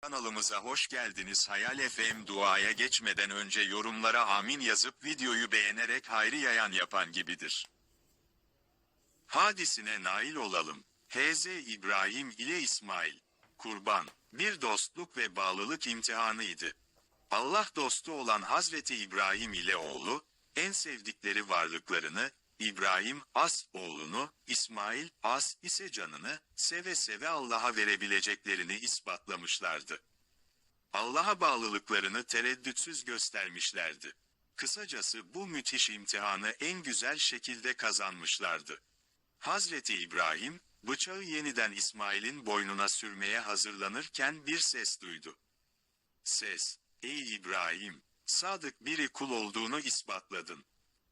Kanalımıza hoş geldiniz. Hayal FM duaya geçmeden önce yorumlara amin yazıp videoyu beğenerek hayrı yayan yapan gibidir. Hadisine nail olalım. Hz. İbrahim ile İsmail. Kurban, bir dostluk ve bağlılık imtihanıydı. Allah dostu olan Hazreti İbrahim ile oğlu, en sevdikleri varlıklarını, İbrahim as oğlunu, İsmail as ise canını, seve seve Allah'a verebileceklerini ispatlamışlardı. Allah'a bağlılıklarını tereddütsüz göstermişlerdi. Kısacası bu müthiş imtihanı en güzel şekilde kazanmışlardı. Hazreti İbrahim, bıçağı yeniden İsmail'in boynuna sürmeye hazırlanırken bir ses duydu. Ses, ey İbrahim, sadık biri kul olduğunu ispatladın.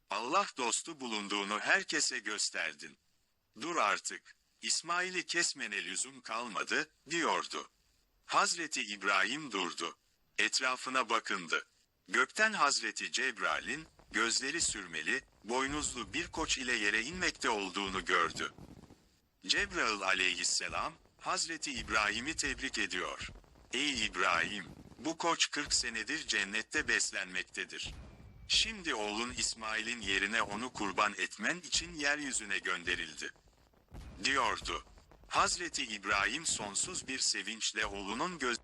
Allah dostu bulunduğunu herkese gösterdin. Dur artık, İsmail'i kesmene lüzum kalmadı, diyordu. Hazreti İbrahim durdu. Etrafına bakındı. Gökten Hazreti Cebrail'in, gözleri sürmeli, boynuzlu bir koç ile yere inmekte olduğunu gördü. Cebrail aleyhisselam, Hazreti İbrahim'i tebrik ediyor. Ey İbrahim, bu koç 40 senedir cennette beslenmektedir. Şimdi oğlun İsmail'in yerine onu kurban etmen için yeryüzüne gönderildi. Diyordu. Hazreti İbrahim sonsuz bir sevinçle oğlunun göz